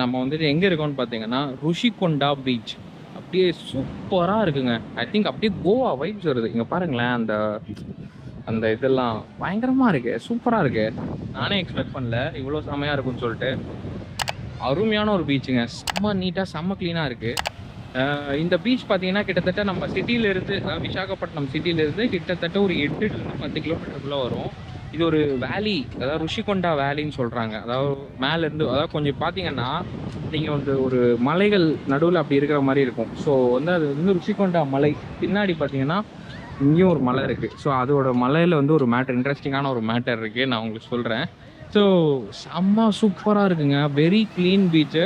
நம்ம வந்துட்டு எங்கே இருக்கோம்னு பார்த்தீங்கன்னா ருஷிகொண்டா பீச் அப்படியே சூப்பராக இருக்குங்க. ஐ திங்க் அப்படியே கோவா வைப்ஸ் வருது. இங்கே பாருங்களேன் அந்த அந்த இதெல்லாம் பயங்கரமாக இருக்கு. சூப்பராக இருக்கு. நானே எக்ஸ்பெக்ட் பண்ணல. இவ்வளோ செமையாக இருக்கும்னு சொல்லிட்டு. அருமையான ஒரு பீச்சுங்க செம்ம நீட்டாக செம்ம க்ளீனாக இருக்குது இந்த பீச் பார்த்தீங்கன்னா கிட்டத்தட்ட நம்ம சிட்டியிலேருந்து விசாகப்பட்டினம் சிட்டியிலேருந்து கிட்டத்தட்ட ஒரு எட்டுலேருந்து பத்து கிலோமீட்டருக்குள்ளே வரும். இது ஒரு வேலி அதாவது ருஷிகொண்டா வேலின்னு சொல்கிறாங்க அதாவது மேலேருந்து அதாவது கொஞ்சம் பார்த்தீங்கன்னா நீங்கள் வந்து ஒரு மலைகள் நடுவில் அப்படி இருக்கிற மாதிரி இருக்கும். ஸோ வந்து அது வந்து ருஷிகொண்டா மலை. பின்னாடி பார்த்தீங்கன்னா இங்கேயும் ஒரு மலை இருக்குது ஸோ அதோட மலையில் வந்து ஒரு மேட்டர் இன்ட்ரெஸ்டிங்கான ஒரு மேட்டர் இருக்குது நான் உங்களுக்கு சொல்கிறேன் ஸோ செம்ம சூப்பராக இருக்குங்க. வெரி க்ளீன் பீச்சு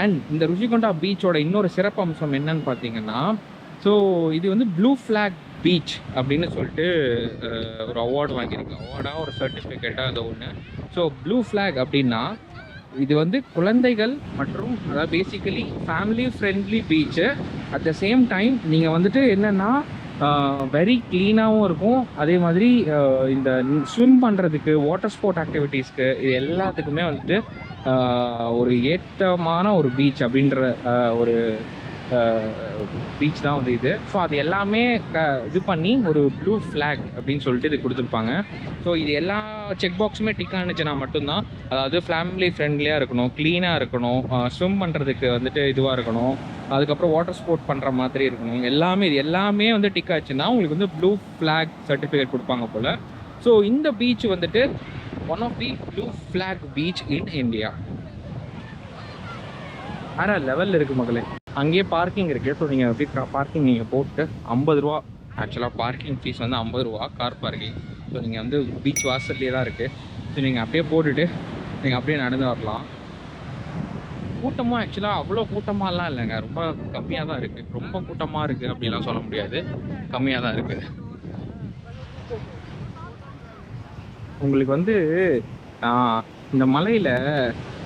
அண்ட் இந்த ருஷிகொண்டா பீச்சோட இன்னொரு சிறப்பு அம்சம் என்னன்னு பார்த்தீங்கன்னா ஸோ இது வந்து ப்ளூ ஃப்ளாக் பீச் அப்படின்னு சொல்லிட்டு ஒரு அவார்டு வாங்கியிருக்கு. அவார்டாக ஒரு சர்டிஃபிகேட்டாக அது ஒன்று ஸோ ப்ளூ ஃப்ளாக் அப்படின்னா இது வந்து குழந்தைகள் மற்றும் அதாவது basically family friendly beach at the same time நீங்கள் வந்துட்டு என்னென்னா வெரி க்ளீனாகவும் இருக்கும். அதே மாதிரி இந்த ஸ்விம் பண்ணுறதுக்கு வாட்டர் ஸ்போர்ட் ஆக்டிவிட்டீஸ்க்கு இது எல்லாத்துக்குமே வந்துட்டு ஒரு ஏற்றமான ஒரு பீச் அப்படின்ற ஒரு பீச் தான் வந்து இது. ஸோ அது எல்லாமே க இது பண்ணி ஒரு ப்ளூ ஃப்ளாக் அப்படின்னு சொல்லிட்டு இது கொடுத்துருப்பாங்க. ஸோ இது எல்லா செக் பாக்ஸுமே டிக் ஆனிச்சுன்னா மட்டும்தான். அதாவது ஃபேமிலி ஃப்ரெண்ட்லியாக இருக்கணும் க்ளீனாக இருக்கணும் ஸ்விம் பண்ணுறதுக்கு வந்துட்டு இதுவாக இருக்கணும் அதுக்கப்புறம் வாட்டர் ஸ்போர்ட் பண்ணுற மாதிரி இருக்கணும். எல்லாமே இது எல்லாமே வந்து டிக் ஆச்சுன்னா உங்களுக்கு வந்து ப்ளூ ஃப்ளாக் சர்டிஃபிகேட் கொடுப்பாங்க போல். ஸோ இந்த பீச் வந்துட்டு one of the blue flag beach in India ஆனால் லெவலில் இருக்குது மகளே. அங்கேயே பார்க்கிங் இருக்குது ஸோ நீங்கள் எப்படி பார்க்கிங் நீங்கள் போட்டு ஐம்பது ரூபா ஆக்சுவலாக பார்க்கிங் ஃபீஸ் வந்து ஐம்பது ரூபா கார் பார்க்கிங் ஸோ நீங்கள் வந்து பீச் வாசல்லே தான் இருக்குது ஸோ நீங்கள் அப்படியே போட்டுட்டு நீங்கள் அப்படியே நடந்து வரலாம். கூட்டமும் ஆக்சுவலாக அவ்வளோ கூட்டமாலாம் இல்லைங்க. ரொம்ப கம்மியாக தான் இருக்குது ரொம்ப கூட்டமாக இருக்குது அப்படிலாம் சொல்ல முடியாது. கம்மியாக தான் இருக்குது உங்களுக்கு வந்து இந்த மலையில்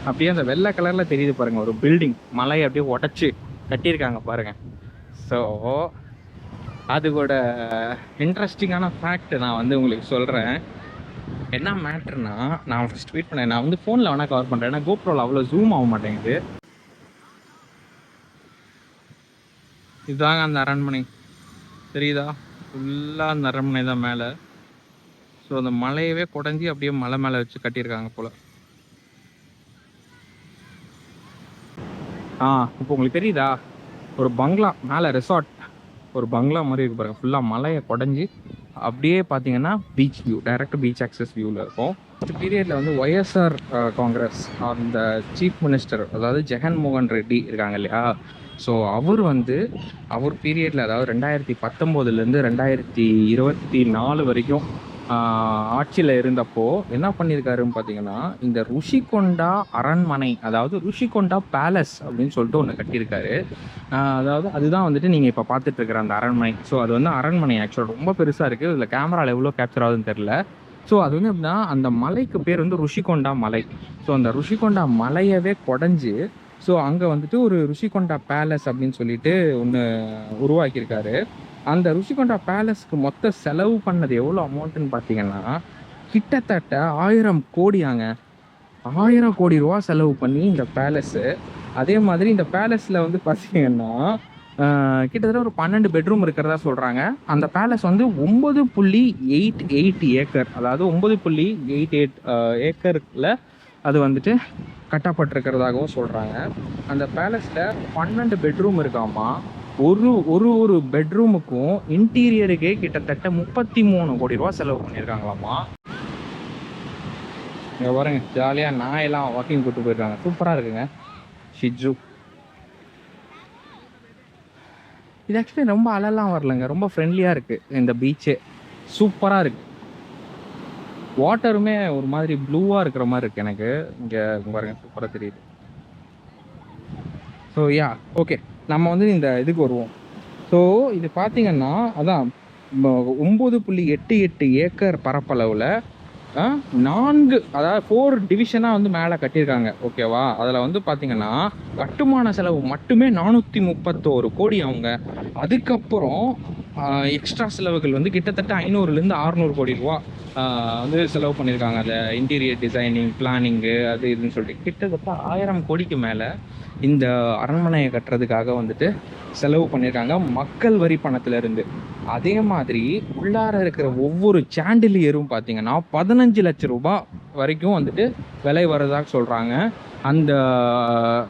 அப்படியே அந்த வெள்ளை கலரில் தெரியுது பாருங்கள் ஒரு பில்டிங் மலையை அப்படியே உடச்சி கட்டியிருக்காங்க பாருங்கள் ஸோ அதோட இன்ட்ரெஸ்டிங்கான ஃபேக்ட் நான் வந்து உங்களுக்கு சொல்கிறேன் என்ன மேட்ருனா நான் ஃபஸ்ட் ட்வீட் பண்ணேன். நான் வந்து ஃபோனில் வேணால் கவர் பண்ணுறேன் ஏன்னா கோப்ரோவில் அவ்வளோ ஜூம் ஆக மாட்டேங்குது. இதுதாங்க அந்த அரண்மனை. தெரியுதா? ஃபுல்லாக அந்த அரண்மனை தான் மேலே. ஸோ அந்த மலையவே குடஞ்சி அப்படியே மலை மேலே வச்சு கட்டியிருக்காங்க போல். ஆ இப்போ உங்களுக்கு தெரியுதா? ஒரு பங்களா மேலே ரெசார்ட் ஒரு பங்களா மாதிரி இருக்கு பாருங்க. ஃபுல்லாக மலையை குடஞ்சி அப்படியே பார்த்தீங்கன்னா beach view direct beach access வியூவில் இருக்கும். ஃபஸ்ட் பீரியடில் வந்து ஒய்எஸ்ஆர் காங்கிரஸ் அந்த சீஃப் மினிஸ்டர் அதாவது ஜெகன்மோகன் ரெட்டி இருக்காங்க இல்லையா? ஸோ அவர் வந்து அவர் பீரியடில் அதாவது ரெண்டாயிரத்தி பத்தொம்போதுலேருந்து ரெண்டாயிரத்தி இருபத்தி நாலு வரைக்கும் ஆட்சியில் இருந்தப்போ என்ன பண்ணியிருக்காருன்னு பார்த்தீங்கன்னா இந்த ருஷிகொண்டா அரண்மனை அதாவது ருஷிகொண்டா பேலஸ் அப்படின்னு சொல்லிட்டு ஒன்று கட்டியிருக்காரு. அதாவது அதுதான் வந்துட்டு நீங்கள் இப்போ பார்த்துட்டு இருக்கிற அந்த அரண்மனை. ஸோ அது வந்து அரண்மனை ஆக்சுவலாக ரொம்ப பெருசாக இருக்குது இதில் கேமராவில் எவ்வளோ கேப்சர் ஆகுதுன்னு தெரில ஸோ அது வந்து எப்படின்னா அந்த மலைக்கு பேர் வந்து ருஷிகொண்டா மலை. ஸோ அந்த ருஷிகொண்டா மலையவே குடஞ்சி ஸோ அங்கே வந்துட்டு ஒரு ருஷிகொண்டா பேலஸ் அப்படின்னு சொல்லிட்டு ஒன்று உருவாக்கியிருக்காரு. அந்த ருஷிகொண்டா பேலஸ்க்கு மொத்த செலவு பண்ணது எவ்வளோ அமௌண்ட்டுன்னு பார்த்தீங்கன்னா கிட்டத்தட்ட ஆயிரம் கோடியாங்க. ஆயிரம் கோடி ரூபா செலவு பண்ணி இந்த பேலஸு. அதே மாதிரி இந்த பேலஸில் வந்து பார்த்தீங்கன்னா கிட்டத்தட்ட ஒரு பன்னெண்டு பெட்ரூம் இருக்கிறதா சொல்கிறாங்க அந்த பேலஸ் வந்து ஒம்பது புள்ளி எயிட் எயிட் ஏக்கர். அதாவது ஒம்பது புள்ளி எயிட் எயிட் ஏக்கரில் அது வந்துட்டு கட்டப்பட்டிருக்கிறதாகவும் சொல்கிறாங்க அந்த பேலஸில் பன்னெண்டு பெட்ரூம் இருக்காமா? ஒரு ஒரு ஒரு பெட்ரூமுக்கும் இன்டீரியருக்கே கிட்டத்தட்ட முப்பத்தி மூணு கோடி ரூபா செலவு பண்ணியிருக்காங்களாமா இங்கே பாருங்க ஜாலியாக நாயெல்லாம் வாக்கிங் கூட்டு போயிருக்காங்க சூப்பராக இருக்குங்க. ஷிஜு. இது ஆக்சுவலி ரொம்ப அழலாம் வரலங்க. ரொம்ப ஃப்ரெண்ட்லியாக இருக்குது இந்த பீச்சே சூப்பராக இருக்கு. வாட்டருமே ஒரு மாதிரி ப்ளூவாக இருக்கிற மாதிரி இருக்குது எனக்கு. இங்கே பாருங்க சூப்பராக தெரியுது. ஸோ யா ஓகே நம்ம வந்து இந்த இதுக்கு வருவோம். ஸோ இது பார்த்தீங்கன்னா அதான் ஒம்பது புள்ளி எட்டு எட்டு ஏக்கர் பரப்பளவில் நான்கு அதாவது ஃபோர் டிவிஷனாக வந்து மேலே கட்டியிருக்காங்க. ஓகேவா அதில் வந்து பார்த்தீங்கன்னா கட்டுமான செலவு மட்டுமே நானூற்றி முப்பத்தோரு கோடி அவங்க. அதுக்கப்புறம் எக்ஸ்ட்ரா செலவுகள் வந்து கிட்டத்தட்ட ஐநூறுலேருந்து அறநூறு கோடி ரூபா வந்து செலவு பண்ணியிருக்காங்க. அந்த இன்டீரியர் டிசைனிங் பிளானிங்கு அது இதுன்னு சொல்லிட்டு. கிட்டத்தட்ட ஆயிரம் கோடிக்கு மேலே இந்த அரண்மனையை கட்டுறதுக்காக வந்துட்டு செலவு பண்ணியிருக்காங்க மக்கள் வரி பணத்திலிருந்து. அதே மாதிரி உள்ளார இருக்கிற ஒவ்வொரு சாண்டிலியரும் பார்த்தீங்கன்னா பதினஞ்சு லட்ச ரூபாய் வரைக்கும் வந்துட்டு விலை வரதாக சொல்கிறாங்க அந்த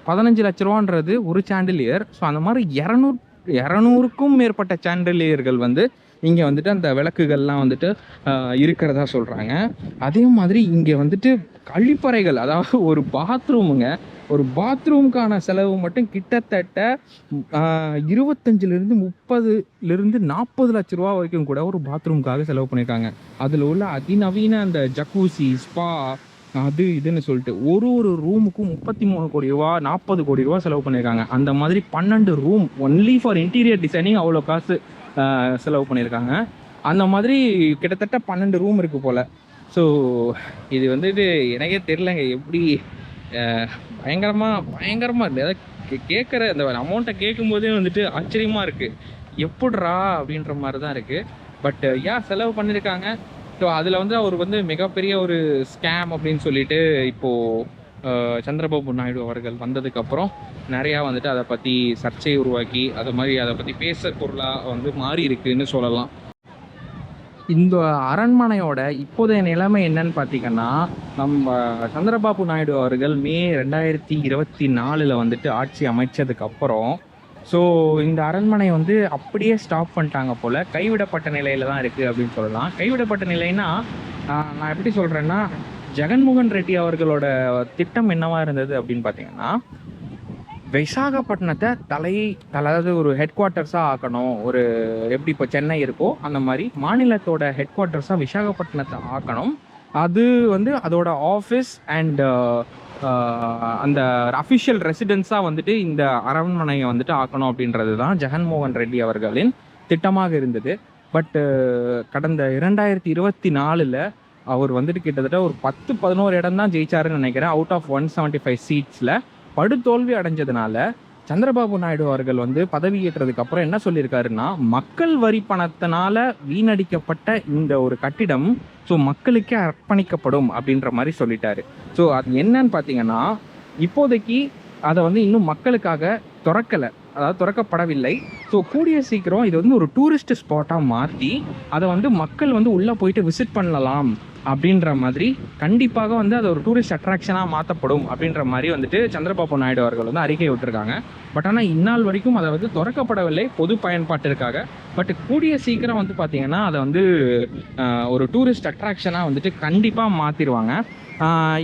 பதினஞ்சு லட்ச ரூபான்றது ஒரு சாண்டிலியர் ஸோ அந்த மாதிரி இரநூறு இரநூறுக்கும் மேற்பட்ட சாண்டலியர்கள் வந்து இங்கே வந்துட்டு அந்த விளக்குகள்லாம் வந்துட்டு இருக்கிறதா சொல்கிறாங்க அதே மாதிரி இங்கே வந்துட்டு கழிப்பறைகள் அதாவது ஒரு பாத்ரூமுங்க ஒரு பாத்ரூமுக்கான செலவு மட்டும் கிட்டத்தட்ட இருபத்தஞ்சிலிருந்து முப்பதுலேருந்து நாற்பது லட்ச ரூபா வரைக்கும் கூட ஒரு பாத்ரூமுக்காக செலவு பண்ணியிருக்காங்க அதில் உள்ள அதிநவீன அந்த ஜக்கூசி ஸ்பா அது இதுன்னு சொல்லிட்டு ஒரு ஒரு ரூமுக்கும் முப்பத்தி மூணு கோடி ரூபா நாற்பது கோடி ரூபா செலவு பண்ணியிருக்காங்க அந்த மாதிரி பன்னெண்டு room only for interior designing அவ்வளோ காசு செலவு பண்ணியிருக்காங்க அந்த மாதிரி கிட்டத்தட்ட பன்னெண்டு ரூம் இருக்குது போல். ஸோ இது வந்துட்டு எனக்கே தெரிலங்க எப்படி பயங்கரமாக பயங்கரமாக இருக்குது அதாவது கேட்குற அந்த அமௌண்ட்டை கேட்கும்போதே வந்துட்டு ஆச்சரியமாக இருக்குது எப்படிரா அப்படின்ற மாதிரி தான் இருக்குது பட் ஏன் செலவு பண்ணியிருக்காங்க ஸோ அதில் வந்து அவர் வந்து மிகப்பெரிய ஒரு ஸ்கேம் அப்படின்னு சொல்லிட்டு இப்போது சந்திரபாபு நாயுடு அவர்கள் வந்ததுக்கப்புறம் நிறையா வந்துட்டு அதை பற்றி சர்ச்சையை உருவாக்கி அது மாதிரி அதை பற்றி பேச பொருளாக வந்து மாறி இருக்குன்னு சொல்லலாம். இந்த அரண்மனையோட இப்போதைய நிலைமை என்னன்னு பார்த்தீங்கன்னா நம்ம சந்திரபாபு நாயுடு அவர்கள் மே ரெண்டாயிரத்தி இருபத்தி நாலில் வந்துட்டு ஆட்சி அமைச்சதுக்கப்புறம் ஸோ இந்த அரண்மனை வந்து அப்படியே ஸ்டாப் பண்ணிட்டாங்க போல். கைவிடப்பட்ட நிலையில் தான் இருக்குது அப்படின்னு சொல்லலாம். கைவிடப்பட்ட நிலைன்னா நான் எப்படி சொல்கிறேன்னா ஜெகன்மோகன் ரெட்டி அவர்களோட திட்டம் என்னவா இருந்தது அப்படின்னு பார்த்தீங்கன்னா விசாகப்பட்டினத்தை தலை அதாவது ஒரு ஹெட் குவார்ட்டர்ஸாக ஆக்கணும். ஒரு எப்படி இப்போ சென்னை இருக்கோ அந்த மாதிரி மாநிலத்தோட ஹெட் குவார்ட்டர்ஸாக விசாகப்பட்டினத்தை ஆக்கணும். அது வந்து அதோட ஆஃபீஸ் அண்ட் அந்த அஃபிஷியல் ரெசிடென்ஸாக வந்துட்டு இந்த அரண்மனையை வந்துட்டு ஆக்கணும் அப்படின்றது தான் ஜெகன்மோகன் ரெட்டி அவர்களின் திட்டமாக இருந்தது. பட்டு கடந்த இரண்டாயிரத்தி இருபத்தி நாலில் அவர் வந்துட்டு கிட்டத்தட்ட ஒரு பத்து பதினோரு இடம் தான் ஜெயிச்சாருன்னு நினைக்கிறேன். Out of one seventy five சீட்ஸில் படுதோல்வி அடைஞ்சதுனால சந்திரபாபு நாயுடு அவர்கள் வந்து பதவியேற்றதுக்கு அப்புறம் என்ன சொல்லியிருக்காருன்னா மக்கள் வரி பணத்தினால வீணடிக்கப்பட்ட இந்த ஒரு கட்டிடம் ஸோ மக்களுக்கே அர்ப்பணிக்கப்படும் அப்படின்ற மாதிரி சொல்லிட்டாரு. ஸோ அது என்னன்னு பார்த்தீங்கன்னா இப்போதைக்கு அதை வந்து இன்னும் மக்களுக்காக திறக்கலை. அதாவது திறக்கப்படவில்லை. ஸோ கூடிய சீக்கிரம் இது வந்து ஒரு டூரிஸ்ட் ஸ்பாட்டாக மாற்றி அதை வந்து மக்கள் வந்து உள்ளே போயிட்டு விசிட் பண்ணலாம் அப்படின்ற மாதிரி கண்டிப்பாக வந்து அது ஒரு டூரிஸ்ட் அட்ராக்ஷனாக மாற்றப்படும் அப்படின்ற மாதிரி வந்துட்டு சந்திரபாபு நாயுடு அவர்கள் வந்து அறிக்கை விட்டுருக்காங்க. பட் ஆனால் இந்நாள் வரைக்கும் அதை வந்து திறக்கப்படவில்லை பொது பயன்பாட்டிற்காக. பட் கூடிய சீக்கிரம் வந்து பார்த்திங்கன்னா அதை வந்து ஒரு டூரிஸ்ட் அட்ராக்ஷனாக வந்துட்டு கண்டிப்பாக மாற்றிடுவாங்க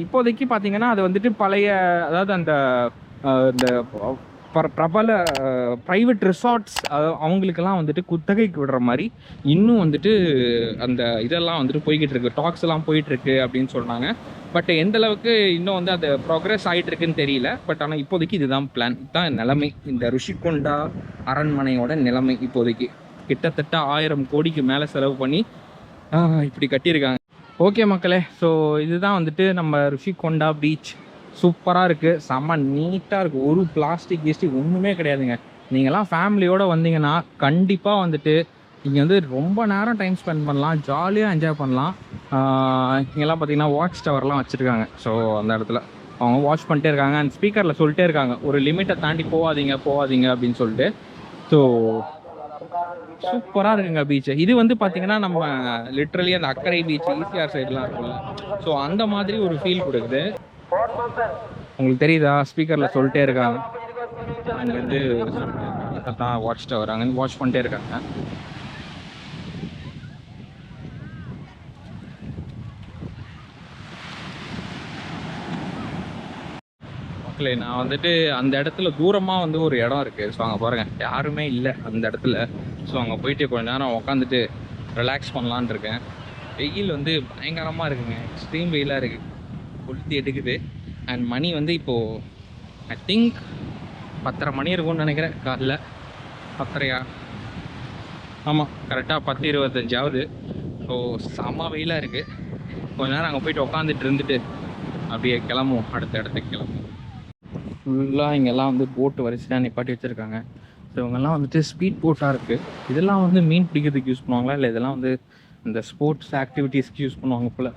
இப்போதைக்கு பார்த்தீங்கன்னா அது வந்துட்டு பழைய அதாவது அந்த இந்த பிரபல ப்ரைவேட் ரிசார்ட்ஸ் அவங்களுக்கெல்லாம் வந்துட்டு குத்தகைக்கு விடுற மாதிரி இன்னும் வந்துட்டு அந்த இதெல்லாம் வந்துட்டு போய்கிட்டு இருக்கு டாக்ஸ் எல்லாம் போயிட்டு இருக்கு அப்படின்னு சொன்னாங்க. பட் எந்த அளவுக்கு இன்னும் வந்து அது ப்ரோக்ரஸ் ஆகிட்டு இருக்குன்னு தெரியல. பட் ஆனால் இப்போதைக்கு இதுதான் பிளான் இதுதான் நிலைமை. இந்த ருஷிகொண்டா அரண்மனையோட நிலைமை இப்போதைக்கு. கிட்டத்தட்ட ஆயிரம் கோடிக்கு மேலே செலவு பண்ணி இப்படி கட்டியிருக்காங்க. ஓகே மக்களே. ஸோ இதுதான் வந்துட்டு நம்ம ருஷிகொண்டா பீச் சூப்பராக இருக்குது செம்ம நீட்டாக இருக்குது ஒரு பிளாஸ்டிக் கீஸ்டிக் ஒன்றுமே கிடையாதுங்க. நீங்கள்லாம் ஃபேமிலியோடு வந்தீங்கன்னா கண்டிப்பாக வந்துட்டு இங்கே வந்து ரொம்ப நேரம் டைம் ஸ்பெண்ட் பண்ணலாம். ஜாலியாக என்ஜாய் பண்ணலாம். இங்கெல்லாம் பார்த்தீங்கன்னா வாட்ச் டவர்லாம் வச்சுருக்காங்க. ஸோ அந்த இடத்துல அவங்க வாட்ச் பண்ணிட்டே இருக்காங்க. அண்ட் ஸ்பீக்கரில் சொல்லிட்டே இருக்காங்க. ஒரு லிமிட்டை தாண்டி போகாதீங்க போகாதீங்க அப்படின்னு சொல்லிட்டு. ஸோ சூப்பராக இருக்குங்க பீச்சு இது வந்து பார்த்தீங்கன்னா நம்ம லிட்ரலி அந்த அக்கறை பீச் ஈசிஆர் சைட்லாம் இருக்கும்ல. ஸோ அந்த மாதிரி ஒரு ஃபீல் கொடுக்குது. உங்களுக்கு தெரியுதா? ஸ்பீக்கரில் சொல்லிட்டே இருக்காங்க. அங்கே வந்து தான் வாட்ச் டவர் அங்கே வாட்ச் பண்ணிட்டே இருக்காங்க. மக்களே நான் வந்துட்டு அந்த இடத்துல தூரமாக வந்து ஒரு இடம் இருக்குது ஸோ அங்கே பாருங்க. யாருமே இல்லை அந்த இடத்துல. ஸோ அங்கே போயிட்டு கொஞ்ச நேரம் உட்காந்துட்டு ரிலாக்ஸ் பண்ணலான்னு இருக்கேன். வெயில் வந்து பயங்கரமாக இருக்குங்க. எக்ஸ்ட்ரீம் வெயிலாக இருக்குது கொளுத்தி எடுக்குது. அண்ட் மணி வந்து இப்போது ஐ திங்க் பத்தரை மணி இருக்கும்னு நினைக்கிறேன் காலைல. பத்தரையா? ஆமாம் கரெக்டாக பத்து இருபத்தஞ்சாவது. ஸோ செம்ம வெயிலாக இருக்குது கொஞ்ச நேரம் அங்கே போயிட்டு உக்காந்துட்டு இருந்துட்டு அப்படியே கிளம்புவோம். அடுத்த இடத்துக்கு கிளம்புவோம். ஃபுல்லாக இங்கெல்லாம் வந்து போட்டு வரிசையாக நிப்பாட்டி வச்சுருக்காங்க. ஸோ இவங்கெல்லாம் வந்துட்டு ஸ்பீட் போட்டாக இருக்குது இதெல்லாம் வந்து மீன் பிடிக்கிறதுக்கு யூஸ் பண்ணுவாங்களா? இல்லை இதெல்லாம் வந்து இந்த ஸ்போர்ட்ஸ் ஆக்டிவிட்டீஸ்க்கு யூஸ் பண்ணுவாங்க போல்?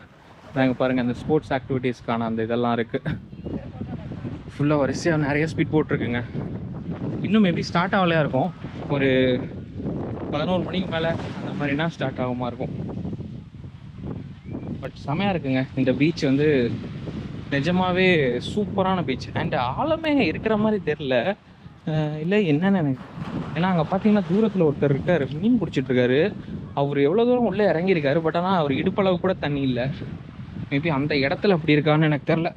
நாங்கள் பாருங்கள் அந்த ஸ்போர்ட்ஸ் ஆக்டிவிட்டீஸ்க்கான அந்த இதெல்லாம் இருக்குது ஃபுல்லாக வரிசையாக நிறைய ஸ்பீட் போட் இருக்குங்க இன்னும் மேபி ஸ்டார்ட் ஆகலையா இருக்கும்? ஒரு பதினோரு மணிக்கு மேலே அந்த மாதிரினா ஸ்டார்ட் ஆகுமா இருக்கும். பட் செமையாக இருக்குங்க. இந்த பீச் வந்து நிஜமாகவே சூப்பரான பீச் அண்ட் ஆழமே இருக்கிற மாதிரி தெரில இல்லை என்னன்னு எனக்கு ஏன்னா அங்கே பார்த்தீங்கன்னா தூரத்தில் ஒருத்தர் இருக்கார். மீன் பிடிச்சிட்ருக்காரு அவர் எவ்வளோ தூரம் உள்ளே இறங்கியிருக்காரு. பட் ஆனால் அவர் இடுப்பளவு கூட தண்ணி இல்லை. மேபி அந்த இடத்துல அப்படி இருக்கான்னு எனக்கு தெரில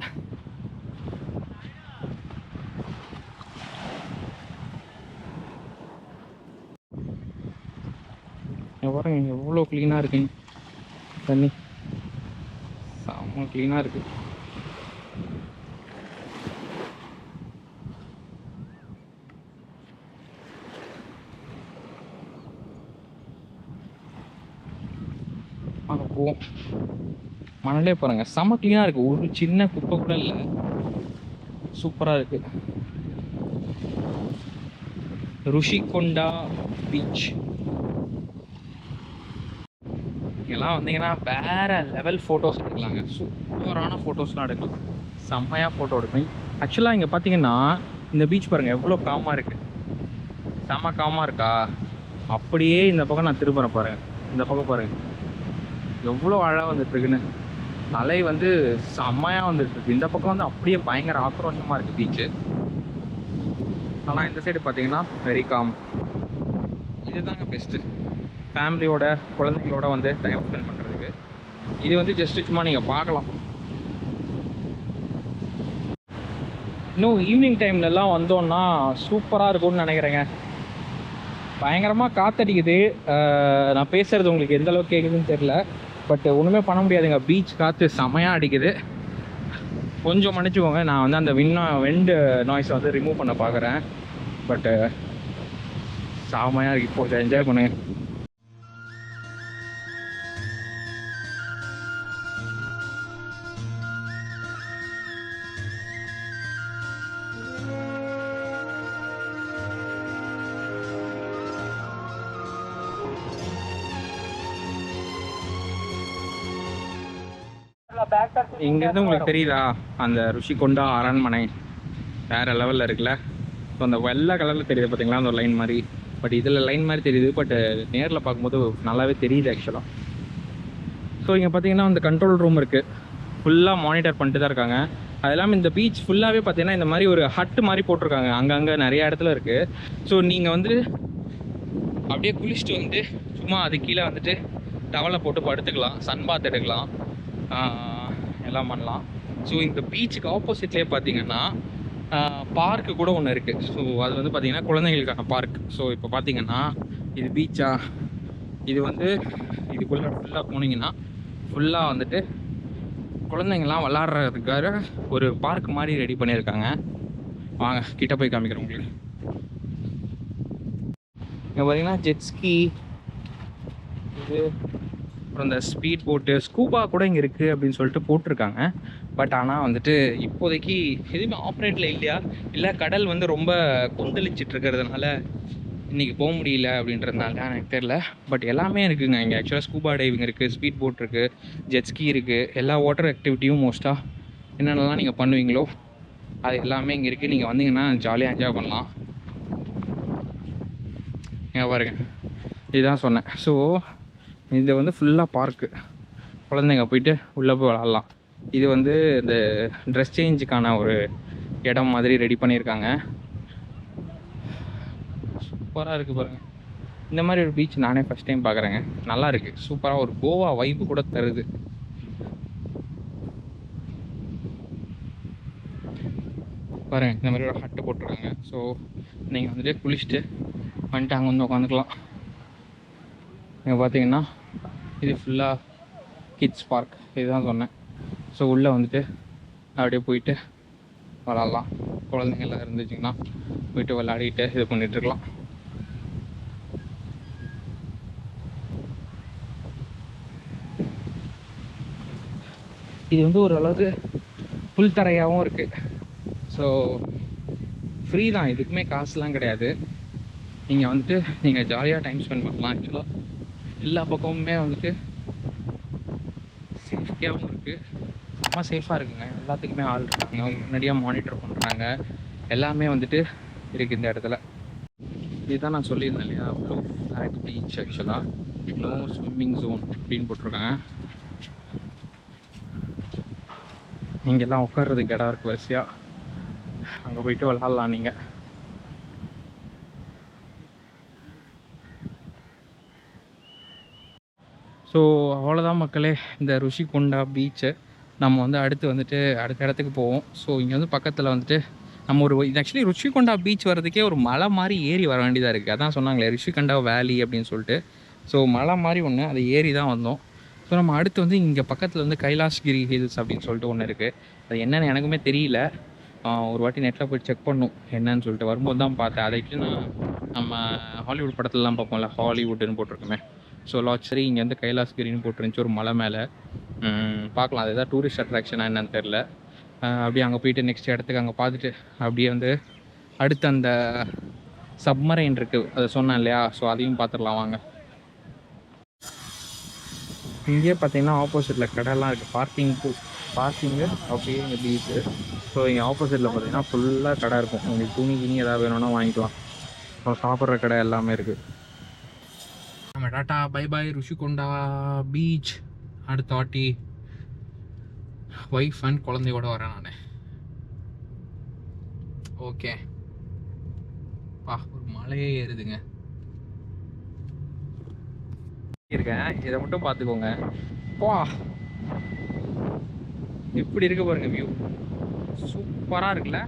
பாருங்க எவ்வளோ க்ளீனாக இருக்குங்க. தண்ணி. செம்ம க்ளீனாக இருக்கு. அங்கே போவோம் மணலே பாருங்கள் செம்ம க்ளீனாக இருக்குது ஒரு சின்ன குப்பை கூட இல்லை. சூப்பராக இருக்குது ருஷிகொண்டா பீச் இங்கெல்லாம் வந்தீங்கன்னா வேற லெவல் ஃபோட்டோஸ் எடுக்கலாங்க. சூப்பரான ஃபோட்டோஸ்லாம் எடுக்கலாம். செம்மையாக ஃபோட்டோ எடுப்பேன் ஆக்சுவலாக இங்கே பார்த்தீங்கன்னா இந்த பீச் பாருங்கள் எவ்வளோ காமாக இருக்குது செம்ம காமாக இருக்கா? அப்படியே இந்த பக்கம் நான் திரும்புகிறேன் பாருங்கள் இந்த பக்கம் பாருங்கள் எவ்வளோ அழகாக வந்துட்டுருக்குன்னு. அலை வந்து செம்மையாக வந்துட்டு இருக்கு. இந்த பக்கம் வந்து அப்படியே பயங்கர ஆக்ரோஷமாக இருக்குது பீச்சு ஆனால் இந்த சைடு பார்த்தீங்கன்னா வெரி காம் இதுதாங்க பெஸ்ட்டு ஃபேமிலியோட குழந்தைங்களோட வந்து டைம் ஸ்பெண்ட் பண்ணுறதுக்கு இது வந்து ஜஸ்ட் சும்மா நீங்கள் பார்க்கலாம் இன்னும் ஈவினிங் டைம்லலாம் வந்தோன்னா சூப்பராக இருக்கும்னு நினைக்கிறேங்க. பயங்கரமாக காத்தடிக்குது. நான் பேசுகிறது உங்களுக்கு எந்த அளவுக்கு கேட்குதுன்னு தெரில பட் ஒன்றுமே பண்ண முடியாதுங்க. பீச் காற்று செமையாக அடிக்குது. கொஞ்சம் மன்னிச்சுக்கோங்க. நான் வந்து அந்த விண்ணா வெண்டு நாய்ஸை வந்து ரிமூவ் பண்ண பார்க்குறேன் பட்டு செமையாக இருக்கு. இப்போ என்ஜாய் பண்ணுங்க. இங்கேருந்து உங்களுக்கு தெரியுதா? அந்த ருஷிகொண்டா அரண்மனை. வேற லெவலில் இருக்குல்ல. ஸோ அந்த வெள்ளை கலரில் தெரியுது பார்த்தீங்களா அந்த ஒரு லைன் மாதிரி. பட் இதில் லைன் மாதிரி தெரியுது. பட் நேரில் பார்க்கும்போது நல்லாவே தெரியுது ஆக்சுவலாக ஸோ இங்கே பார்த்தீங்கன்னா அந்த கண்ட்ரோல் ரூம் இருக்குது ஃபுல்லாக மானிட்டர் பண்ணிட்டு தான் இருக்காங்க. அது இல்லாமல் இந்த பீச் ஃபுல்லாகவே பார்த்தீங்கன்னா இந்த மாதிரி ஒரு ஹட்டு மாதிரி போட்டிருக்காங்க. அங்கங்கே நிறைய இடத்துல இருக்குது ஸோ நீங்கள் வந்து அப்படியே குளிச்சுட்டு வந்து சும்மா அது கீழே வந்துட்டு டவலை போட்டு படுத்துக்கலாம். சன் பாத் எடுக்கலாம். எல்லாம் பண்ணலாம். ஸோ இந்த பீச்சுக்கு ஆப்போசிட்லேயே பார்த்தீங்கன்னா பார்க்கு கூட ஒன்று இருக்குது ஸோ அது வந்து பார்த்திங்கன்னா குழந்தைங்களுக்கான பார்க் ஸோ இப்போ பார்த்தீங்கன்னா இது பீச்சா இது வந்து இதுக்குள்ளே ஃபுல்லாக போனீங்கன்னா ஃபுல்லாக வந்துட்டு குழந்தைங்கள்லாம் விளாட்றதுக்காக ஒரு பார்க் மாதிரி ரெடி பண்ணியிருக்காங்க. வாங்க கிட்ட போய் காமிக்கிறேன் உங்களுக்கு. இங்கே பார்த்தீங்கன்னா ஜெட்ஸ்கி இது அப்புறம் இந்த ஸ்பீட் போட்டு ஸ்கூபா கூட இங்கே இருக்குது அப்படின்னு சொல்லிட்டு போட்டிருக்காங்க. பட் ஆனால் வந்துட்டு இப்போதைக்கு எதுவுமே ஆப்ரேட்டில் இல்லையா? இல்லை கடல் வந்து ரொம்ப கொந்தளிச்சிட்டு இருக்கிறதுனால இன்றைக்கி போக முடியல அப்படின்றதுனால எனக்கு தெரில பட் எல்லாமே இருக்குதுங்க இங்கே ஆக்சுவலாக ஸ்கூபா டைவிங் இருக்குது ஸ்பீட் போட் இருக்குது ஜெட்ஸ்கி இருக்குது எல்லா வாட்டர் ஆக்டிவிட்டியும் மோஸ்ட்டாக என்னென்னலாம் நீங்கள் பண்ணுவீங்களோ அது எல்லாமே இங்கே இருக்குது நீங்கள் வந்தீங்கன்னா ஜாலியாக என்ஜாய் பண்ணலாம். இங்கே பாருங்க. இதுதான் சொன்னேன். ஸோ இது வந்து ஃபுல்லாக பார்க்கு குழந்தைங்க போயிட்டு உள்ளே போய் விளாட்லாம். இது வந்து இந்த ட்ரெஸ் சேஞ்சுக்கான ஒரு இடம் மாதிரி ரெடி பண்ணியிருக்காங்க. சூப்பராக இருக்குது பாருங்க. இந்த மாதிரி ஒரு பீச் நானே ஃபஸ்ட் டைம் பார்க்குறேங்க நல்லா இருக்குது சூப்பராக ஒரு கோவா வைப்பு கூட தருது. பாருங்க இந்த மாதிரி ஒரு ஹட்டு போட்டிருக்காங்க. ஸோ நீங்கள் வந்துட்டு குளிச்சுட்டு வந்துட்டு அங்கே வந்து உட்காந்துக்கலாம் இங்கே பார்த்தீங்கன்னா இது ஃபுல்லாக கிட்ஸ் பார்க் இதுதான் சொன்னேன். ஸோ உள்ளே வந்துட்டு அப்படியே போயிட்டு விளாட்லாம். குழந்தைங்கள்லாம் இருந்துச்சிங்கன்னா போயிட்டு விளாடிக்கிட்டு இது பண்ணிகிட்ருக்கலாம் இருக்கலாம். இது வந்து ஓரளவுக்கு புல் தரையாகவும் இருக்குது ஸோ ஃப்ரீ தான். இதுக்குமே காசுலாம் கிடையாது. நீங்கள் வந்துட்டு நீங்கள் ஜாலியாக டைம் ஸ்பெண்ட் பண்ணலாம் ஆக்சுவலாக எல்லா பக்கமுமே வந்துட்டு சேஃப்டியாகவும் இருக்குது ரொம்ப சேஃபாக இருக்குங்க. எல்லாத்துக்குமே ஆள் இருக்காங்க. முன்னாடியாக மானிட்டர் பண்ணுறாங்க எல்லாமே வந்துட்டு இருக்குது இந்த இடத்துல. இதுதான் நான் சொல்லியிருந்தேன் இல்லையா? ப்ளூ பேக் பீச் ஆக்சுவலாக நோ ஸ்விம்மிங் ஜோன் அப்படின்னு போட்டிருக்காங்க. இங்கெல்லாம் உட்கார்றதுக்கு இடம் இருக்குது வரிசையாக அங்கே போயிட்டு விளாட்லாம் நீங்கள் ஸோ அவ்வளோதான் மக்களே இந்த ருஷிகொண்டா பீச்சு நம்ம வந்து அடுத்து வந்துட்டு அடுத்த இடத்துக்கு போவோம். ஸோ இங்கே வந்து பக்கத்தில் வந்துட்டு நம்ம ஒரு இது ஆக்சுவலி ருஷிகொண்டா பீச் வரதுக்கே ஒரு மலை மாதிரி ஏறி வர வேண்டியதாக இருக்குது அதான் சொன்னாங்களே ருஷிகொண்டா வேலி அப்படின்னு சொல்லிட்டு. ஸோ மலை மாதிரி ஒன்று அதை ஏறி தான் வந்தோம். ஸோ நம்ம அடுத்து வந்து இங்கே பக்கத்தில் வந்து கைலாஷ்கிரி ஹில்ஸ் அப்படின்னு சொல்லிட்டு ஒன்று இருக்குது அது என்னென்னு எனக்குமே தெரியல. ஒரு வாட்டி நெட்டில் போய் செக் பண்ணும் என்னன்னு சொல்லிட்டு. வரும்போது தான் பார்த்தேன். அதை நான் நம்ம ஹாலிவுட் படத்துலலாம் பார்ப்போம்ல ஹாலிவுட்னு போட்டிருக்குமே. ஸோ லாட்சரி இங்கேருந்து கைலாஸ்கிரின்னு போட்டுருந்துச்சு ஒரு மலை மேலே. பார்க்கலாம். அது எதாவது டூரிஸ்ட் அட்ராக்ஷனாக என்னன்னு தெரில அப்படியே அங்கே போயிட்டு நெக்ஸ்ட் இடத்துக்கு அங்கே பார்த்துட்டு அப்படியே வந்து அடுத்து அந்த சப்மரைன் இருக்குது அதை சொன்னேன் இல்லையா? ஸோ அதையும் பார்த்துடலாம் வாங்க. இங்கேயே பார்த்தீங்கன்னா ஆப்போசிட்டில் கடைலாம் இருக்குது பார்க்கிங் பார்க்கிங்கு அப்படியே இங்கே பீச்சு ஸோ இங்கே ஆப்போசிட்டில் பார்த்தீங்கன்னா ஃபுல்லாக கடை இருக்கும். உங்களுக்கு துணி கிணி ஏதாவது வேணும்னா வாங்கிக்கலாம். ஸோ சாப்பிட்ற கடை எல்லாமே இருக்குது நம்ம tata bye bye Rushikonda beach அடுத்த வாட்டி ஒய்ஃப் அண்ட் குழந்தையோட வரேன் நான். ஓகே பா ஒரு மலையே ஏறுதுங்க. இருக்கேன். இதை மட்டும் பார்த்துக்கோங்க. பா. எப்படி இருக்க பாருங்க வியூ சூப்பராக இருக்குல்ல?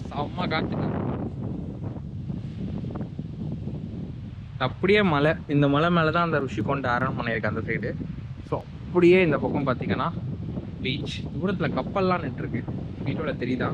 செம்ம காத்துக்கு அப்படியே மலை இந்த மலை மேலே தான் அந்த ருஷிகொண்ட அரண்மனை இருக்குது அந்த சைடு ஸோ அப்படியே இந்த பக்கம் பார்த்தீங்கன்னா பீச் தூரத்தில் கப்பல்லாம் நின்றுருக்கு. வீட்டோட தெரியுதா?